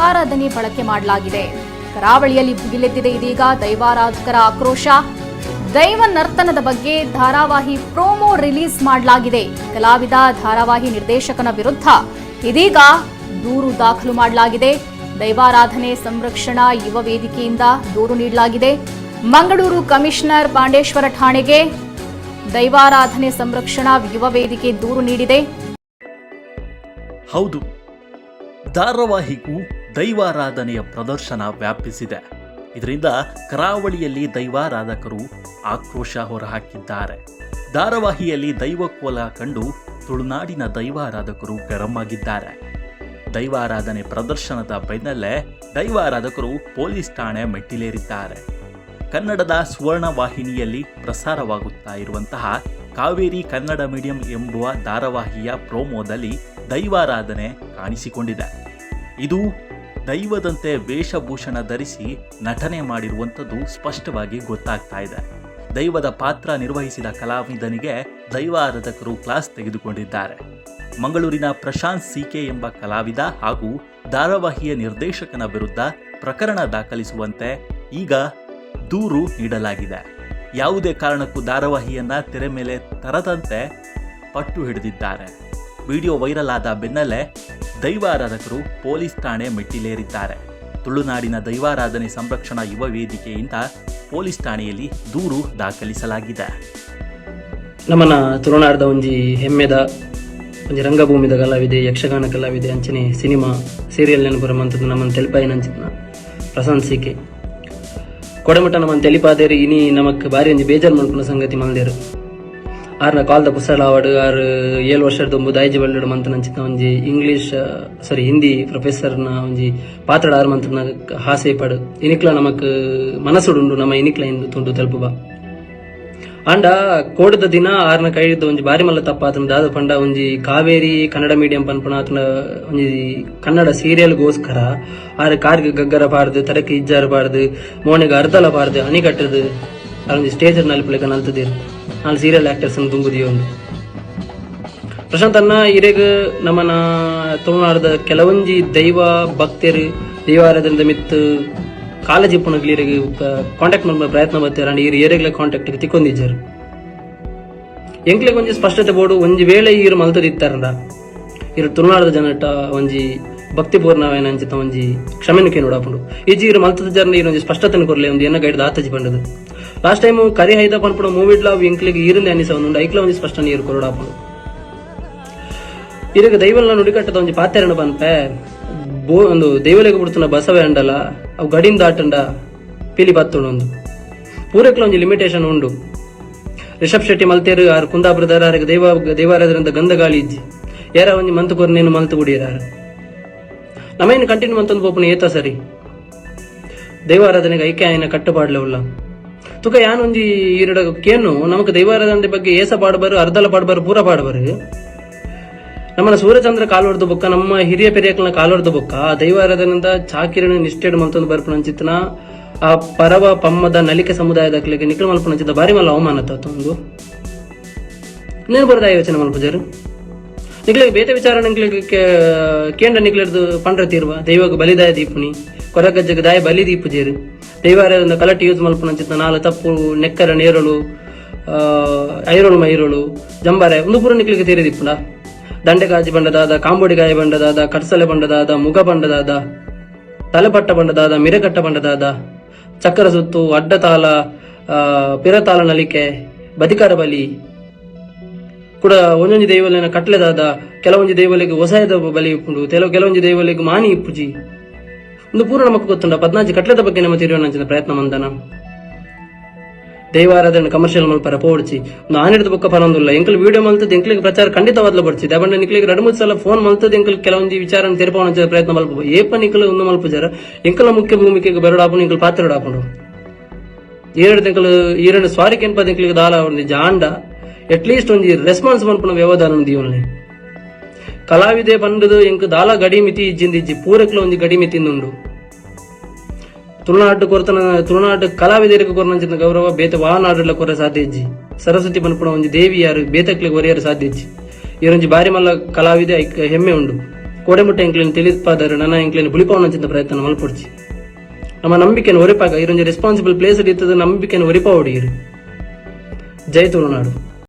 ದೈವಾರಾಧನೆ ಬಳಕೆ ಮಾಡಲಾಗಿದೆ. ಕರಾವಳಿಯಲ್ಲಿ ಭುಗಿಲೆದ್ದಿದೆ ಇದೀಗ ದೈವಾರಾಧಕರ ಆಕ್ರೋಶ. ದೈವ ನರ್ತನದ ಬಗ್ಗೆ ಧಾರಾವಾಹಿ ಪ್ರೋಮೋ ರಿಲೀಸ್ ಮಾಡಲಾಗಿದೆ. ಕಲಾವಿದ, ಧಾರಾವಾಹಿ ನಿರ್ದೇಶಕನ ವಿರುದ್ಧ ಇದೀಗ ದೂರು ದಾಖಲು ಮಾಡಲಾಗಿದೆ. ದೈವಾರಾಧನೆ ಸಂರಕ್ಷಣಾ ಯುವ ವೇದಿಕೆಯಿಂದ ದೂರು ನೀಡಲಾಗಿದೆ. ಮಂಗಳೂರು ಕಮಿಷನರ್ ಪಾಂಡೇಶ್ವರ ಠಾಣೆಗೆ ದೈವಾರಾಧನೆ ಸಂರಕ್ಷಣಾ ಯುವ ವೇದಿಕೆ ದೂರು ನೀಡಿದೆ. ಹೌದು. ಧಾರಾವಾಹಿಗೂ ದೈವಾರಾಧನೆಯ ಪ್ರದರ್ಶನ ವ್ಯಾಪಿಸಿದೆ. ಇದರಿಂದ ಕರಾವಳಿಯಲ್ಲಿ ದೈವಾರಾಧಕರು ಆಕ್ರೋಶ ಹೊರಹಾಕಿದ್ದಾರೆ. ಧಾರಾವಾಹಿಯಲ್ಲಿ ದೈವಕೋಲ ಕಂಡು ತುಳುನಾಡಿನ ದೈವಾರಾಧಕರು ಗರಂ ದೈವಾರಾಧನೆ ಪ್ರದರ್ಶನದ ಬೆನ್ನಲ್ಲೇ ದೈವಾರಾಧಕರು ಪೊಲೀಸ್ ಠಾಣೆ ಮೆಟ್ಟಿಲೇರಿದ್ದಾರೆ. ಕನ್ನಡದ ಸುವರ್ಣ ವಾಹಿನಿಯಲ್ಲಿ ಪ್ರಸಾರವಾಗುತ್ತಾ ಇರುವಂತಹ ಕಾವೇರಿ ಕನ್ನಡ ಮೀಡಿಯಂ ಎಂಬುವ ಧಾರಾವಾಹಿಯ ಪ್ರೋಮೋದಲ್ಲಿ ದೈವಾರಾಧನೆ ಕಾಣಿಸಿಕೊಂಡಿದೆ. ಇದು ದೈವದಂತೆ ವೇಷಭೂಷಣ ಧರಿಸಿ ನಟನೆ ಮಾಡಿರುವಂಥದ್ದು ಸ್ಪಷ್ಟವಾಗಿ ಗೊತ್ತಾಗ್ತಾ ಇದೆ. ದೈವದ ಪಾತ್ರ ನಿರ್ವಹಿಸಿದ ಕಲಾವಿದನಿಗೆ ದೈವಾರಾಧಕರು ಕ್ಲಾಸ್ ತೆಗೆದುಕೊಂಡಿದ್ದಾರೆ. ಮಂಗಳೂರಿನ ಪ್ರಶಾಂತ್ ಸಿಕೆ ಎಂಬ ಕಲಾವಿದ ಹಾಗೂ ಧಾರಾವಾಹಿಯ ನಿರ್ದೇಶಕನ ವಿರುದ್ಧ ಪ್ರಕರಣ ದಾಖಲಿಸುವಂತೆ ಈಗ ದೂರು ನೀಡಲಾಗಿದೆ. ಯಾವುದೇ ಕಾರಣಕ್ಕೂ ಧಾರಾವಾಹಿಯನ್ನ ತೆರೆ ಮೇಲೆ ತರದಂತೆ ಪಟ್ಟು ಹಿಡಿದಿದ್ದಾರೆ. ವಿಡಿಯೋ ವೈರಲ್ ಆದ ಬೆನ್ನಲ್ಲೇ ದೈವಾರಾಧಕರು ಪೊಲೀಸ್ ಠಾಣೆ ಮೆಟ್ಟಿಲೇರಿದ್ದಾರೆ. ತುಳುನಾಡಿನ ದೈವಾರಾಧನೆ ಸಂರಕ್ಷಣಾ ಯುವ ವೇದಿಕೆಯಿಂದ ಪೊಲೀಸ್ ಠಾಣೆಯಲ್ಲಿ ದೂರು ದಾಖಲಿಸಲಾಗಿದೆ. ನಮ್ಮನ ತುಳುನಾಡದ ಒಂಜಿ ಹೆಮ್ಮೆದ, ಒಂಜಿ ರಂಗಭೂಮಿದ ಕಲಾವಿದೆ, ಯಕ್ಷಗಾನ ಕಲಾವಿದೆ ಅಂಚನೆ ಸಿನಿಮಾ, ಸೀರಿಯಲ್ ನೆನಪುರ ಮಂತದ್ದು ನಮ್ಮನ್ನು ತೆಲಿಪಾಯಿನ ಅಂಚಿನ ಪ್ರಶಂಸಿಕೆ. ಸಿಕೆ ಕೊಡಮಟ್ಟ ನಮ್ಮನ್ನು ತೆಲಿಪಾದೇರಿ, ಇನಿ ನಮಕ್ ಬಾರಿ ಒಂಜಿ ಬೇಜಾರು ಮಾಡ್ಕೊಂಡ ಸಂಗತಿ ಮಲ್ದೇರು. ಆರ್ನ ಕಾಲ್ದ ಪುಸ್ತಕ ಆವಡು ಆರು ಏಳು ವರ್ಷದ ಒಂದು ದಾಯಿಜಿ ಬಳ್ಳಡು ಮಂತನ ಅಂಚಿನ ಒಂಜಿ ಇಂಗ್ಲಿಷ್ ಸಾರಿ ಹಿಂದಿ ಪ್ರೊಫೆಸರ್ನ ಒಂಜಿ ಪಾತ್ರಡ ಆರು ಮಂತನ ಹಾಸೆ ಪಡು ಇನಿಕ್ಲ ನಮಕ್ ಮನಸ್ಸುಡುಂಡು ನಮ್ಮ ಇನಿಕ್ಲ ಇಂದು ತುಂಡು ತೆಲುಪುಬ ಅಂಡ ಕೋಡದ ದಿನ ಆರ್ನ ಕೈದ ಒಂಜಿ ಬಾರಿ ಮಲ್ಲ ತಪ್ಪಾತನ ದಾದ ಪಂಡ ಒಂಜಿ ಕಾವೇರಿ ಕನ್ನಡ ಮೀಡಿಯಂ ಪನ್ಪುನ ಆತನ ಒಂಜಿ ಕನ್ನಡ ಸೀರಿಯಲ್ಗೋಸ್ಕರ ಆರ ಕಾರ್ಗೆ ಗಗ್ಗರ ಪಾಡ್ದು ತರಕ್ಕೆ ಇಜ್ಜಾರ ಪಾಡ್ದು ಮೋನೆಗೆ ಅರ್ಧಲ ಪಾಡ್ದು ಅಣಿ ಕಟ್ಟದು ಒಂಜಿ ಸ್ಟೇಜ್ ನಲ್ಪಲೆಕ ನಲ್ತದಿರು ನಾಲ್ ಸೀರಿಯಲ್ ಆಕ್ಟರ್ಸ್ ತುಂಬುದೀವಿ ಒಂದು. ಪ್ರಶಾಂತ್ ಅನ್ನ ಇರೆಗ್ ನಮ್ಮನ ತುಳುನಾಡದ ಕೆಲವೊಂಜಿ ದೈವ ಭಕ್ತರು ದೈವಾರಾಧನದ ಮಿತ್ ಕಾಲೇಜ್ ಇಪ್ಪನಗ್ಲಿರಿಗೆ ಕಾಂಟ್ಯಾಕ್ಟ್ ಮಾಡ ಪ್ರಯತ್ನ ಬರ್ತಾರೆ ಅಂಡ್ ಇರು ಏರೆಗ್ಲ ಕಾಂಟ್ಯಾಕ್ಟ್ ತಿಕ್ಕೊಂಡಿದ್ದಾರೆ. ಎಂಕ್ಲೆಗ್ ಒಂಜಿ ಸ್ಪಷ್ಟತೆ ಬೋಡು ಒಂಜಿ ವೇಳೆ ಇರು ಮಲ್ತದಿತ್ತಾರಂದ ಇರು ತುಳುನಾಡದ ಜನಟ ಒಂಜಿ ಭಕ್ತಿಪೂರ್ಣವೇನ ಅಂಚಿತ ಒಂಜಿ ಕ್ಷಮೆನುಕೆ ನೋಡಾಪುಂಡು. ಈಜಿ ಇರು ಮಲ್ತದ ಜರ್ನ ಇರು ಒಂಜಿ ಸ್ಪಷ್ಟತೆನ ಕೊರ್ಲೆ ಒಂದು ಎನ್ನ ಗೈಡ್ ಆತಜಿ ಪಂಡದು ಲಾಸ್ಟ್ ಟೈಮ್ ಕರಿ ಹೈದ ಪನ್ಪುಣ ಮೂವಿಡ್ಲ ಅವು ಇಂಕ್ಲಿಗ್ ಇರಿಂದ ಅನಿಸ ಒಂದು ಐಕ್ಲ ಒಂಜಿ ಸ್ಪಷ್ಟ ನೀರು ಕೊರಡಾಪುಂಡು ಇದಕ್ಕೆ ದೈವಲ್ನ ನುಡಿಕಟ್ಟದ ಒಂಜಿ ಪಾತ್ರೆನ ಪನ್ಪೆ ಬೋ ಒಂದು ದೈವಲೆಗೆ ಬಿಡ್ತುನ ಬಸವೆ ಅಂಡಲ, ಅವು ಗಡಿನ್ ದಾಟಂಡ ಪಿಲಿ ಬತ್ತುಂಡು ಒಂದು. ಪೂರಕ್ಲ ಒಂಜಿ ಲಿಮಿಟೇಷನ್ ಉಂಡು. ರಿಷಬ್ ಶೆಟ್ಟಿ ಮಲ್ತೇರು, ಆರ್ ಕುಂದಾಪುರದಾರ ಆರಿಗೆ ದೈವ ದೈವಾರಾದ್ರಿಂದ ಗಂಧ ಗಾಳಿ ಇಜ್ಜಿ. ಯಾರ ಒಂಜಿ ಮಂತು ಕೊರ್ನೇನು ಮಲ್ತು ಕುಡಿಯರಾರ ನಮೇನು ಕಂಟಿನ್ಯೂ ಮಂತೊಂದು ಪೋಪುನ ಏತ ಸರಿ. ದೈವಾರಾಧನೆಗೆ ಐಕ್ಯ ಆಯ್ನ ಕಟ್ಟುಪಾಡ್ಲೆ ಉಲ್ಲ ತುಕ ಒಂಜಿ ಈರಡ ಕೇನು ನಮಕ್ ದೈವಾರಾಧನೆ ಬಗ್ಗೆ ಏಸ ಪಾಡ್ಬಾರು, ಅರ್ಧಲ ಪಾಡ್ಬಾರು, ಪೂರ ಪಾಡ್ಬಾರು. ನಮ್ಮನ ಸೂರ್ಯಚಂದ್ರ ಕಾಲೊಡ್ದು ಬೊಕ್ಕ, ನಮ್ಮ ಹಿರಿಯ ಪೆರಿಯಕ್ಕನ ಕಾಲೊಡ್ದು ಬೊಕ್ಕ ದೈವಾರಾಧನೆಯಿಂದ ಚಾಕಿರಣ ನಿಷ್ಠೆಡ್ ಮಂತೊಂದು ಬರ್ಪಣ ಅಂಚಿತ್ತನ, ಆ ಪರವ ಪಮ್ಮದ ನಲಿಕೆ ಸಮುದಾಯದಕ್ಲಿಗೆ ನಿಖಿಲ ಮಲ್ಪಣ ಬಾರಿ ಮಲ್ಲ ಅವಮಾನ ತಂದು నేను ಬರದ ಯೋಚನೆ ಮಲ್ಪುಜರು? ಬೇತೆ ವಿಚಾರ ನಿಕ್ಲಿಗೆ ಕೇಂದ್ರ ನಿಕ್ಲಿಡ್ದು ಪಂಡ್ರ ತೀರ್ವ, ದೈವಕ್ಕೆ ಬಲಿದಾಯ ದೀಪುನಿ, ಕೊರಗಜ್ಜಗ ದಾಯ ಬಲಿ ದೀಪುಜೇರು. ದೈವಾರದ ಕಲಟ್ ಯೂಸ್ ಮಲ್ಪುನ ಚಿತ್ತ ನಾಲ ತಪ್ಪು, ನೆಕ್ಕರ ನೇರಳು ಐರೋಳು ಮೈರೋಳು, ಜಂಬಾರೆ, ಒಂದು ಪೂರ ನಿಕ್ಲಿಗೆ ತೀರಿ ದೀಪುಂಡ ದಂಡೆಗಾಜಿ ಬಂಡದಾದ, ಕಾಂಬೋಡಿಗಾಯಿ ಬಂಡದಾದ ಕಟ್ಸಲೆ ಬಂಡದಾದ, ಮುಗ ಬಂಡದಾದ, ತಲೆಪಟ್ಟ ಬಂಡದಾದ ಮಿರಕಟ್ಟ ಬಂಡದಾದ, ಚಕ್ರ ಸುತ್ತು ಅಡ್ಡತಾಲ ಪಿರತಾಲ ನಲಿಕೆ, ಬದಿಕಾರ ಬಲಿ, ಕೂಡ ಒಂದೊಂದು ದೈವಲಿನ ಕಟ್ಲೆದಾದ, ಕೆಲವೊಂದು ದೈವಲಿಗೆ ಹೊಸದ ಬಲಿ ಇಪ್ಪುಂಡು ಕೆಲವು ಕೆಲವೊಂದು ದೈವಲಿಗೆ ಮಾನಿ ಇಪ್ಪುಜಿ ಒಂದು ಪೂರ್ಣ ನಮಕ್ ಗೊತ್ತುಂಡ ಪದ್ನಾಜಿ ಕಟ್ಲೆದ ಬಗ್ಗೆ ನಮ್ಮ ತಿರುವನಂಚಿನ ಪ್ರಯತ್ನ ಮಂದನ. ದೇವಾರಾಧನೆ ಕಮರ್ಷಿಯಲ್ ಮಲ್ಪರ ಪೋಡ್ಚಿ ನಾನಿಡ್ದ ಬೊಕ್ಕ ಪರೊಂದುಲ್ಲ ಎಂಕಲ್ ವಿಡಿಯೋ ಮಲ್ತದ, ಎಂಕ್ಲಿಗೆ ಪ್ರಚಾರ ಖಂಡಿತವಾದ್ಲ ಬರ್ಚಿ ದಬಂಡ ನಿಕ್ಲಿಗೆ ಎರಡು ಮೂರು ಸಲ ಫೋನ್ ಮಲ್ತದ, ಎಂಕಲ್ ಕೆಲವೊಂದು ವಿಚಾರ ತೆರಪವನ ಪ್ರಯತ್ನ ಮಲ್ಪ. ಏಪ ನಿಕಲ್ ಒಂದು ಮಲ್ಪುಜಾರ ಎಂಕಲ ಮುಖ್ಯ ಭೂಮಿಕೆಗೆ ಬೆರಡಾಪು ಎಂಕಲ್ ಪಾತ್ರ ಆಪುಂಡು ಏರಡು ತಿಂಗಳು ಎರಡು ಸ್ವಾರಿ ಎನ್ಪದ ಎಂಕಲಿಗೆ ದಾಲ ಒಂದು ಜಾಂಡ. ಅಟ್ಲೀಸ್ಟ್ ಒಂಜಿ ರೆಸ್ಪಾನ್ಸ್ ಮಲ್ಪುನ ವ್ಯವಧಾನ ದೀವನಲ್ಲಿ ಕಲಾವಿದೆ ಬಂಡದು ಎಂಕ್ ದಾಲ ಗಡಿ ಮಿತಿ ಇಜ್ಜಿಂದಿಜ್ಜಿ ಪೂರಕ್ಲ ಒಂಜಿ ಗಡಿ ಮಿತಿಂದುಂಡು ತುಳುನಾಡು ಕೊರತನ ತುಳುನಾಡು ಕಲಾವಿದರಿಗೆ ಕೊರನಂಚಿನ ಗೌರವ ಬೇತೆ ವಾಹನಾಡುಲ ಕೊರ ಸಾಧ್ಯ ಇಜ್ಜಿ ಸರಸ್ವತಿ ಪನ್ಪುಣ ಒಂಜಿ ದೇವಿ ಯಾರು ಬೇತಕ್ಲಿಗೆ ಒರೆಯರು ಸಾಧ್ಯ ಇಜ್ಜಿ ಇವರೊಂಜಿ ಬಾರಿ ಮಲ್ಲ ಕಲಾವಿದೆ ಐಕ್ ಹೆಮ್ಮೆ ಉಂಡು ಕೋಡೆಮುಟ್ಟ ಎಂಕ್ಲಿನ ತಿಳಿಪಾದರೆ ನನ್ನ ಎಂಕ್ಲಿನ ಬುಳಿಪಾವನಂಚಿನ ಪ್ರಯತ್ನ ಮಲ್ಪೊಡ್ಚಿ ನಮ್ಮ ನಂಬಿಕೆಯನ್ನು ಒರಿಪಾಗ ಇರೊಂದು ರೆಸ್ಪಾನ್ಸಿಬಲ್ ಪ್ಲೇಸ್ ಇರ್ತದೆ ನಂಬಿಕೆಯನ್ನು ಒರಿಪ ಹೊಡಿಯಿರು ಜೈ ತುಳುನಾಡು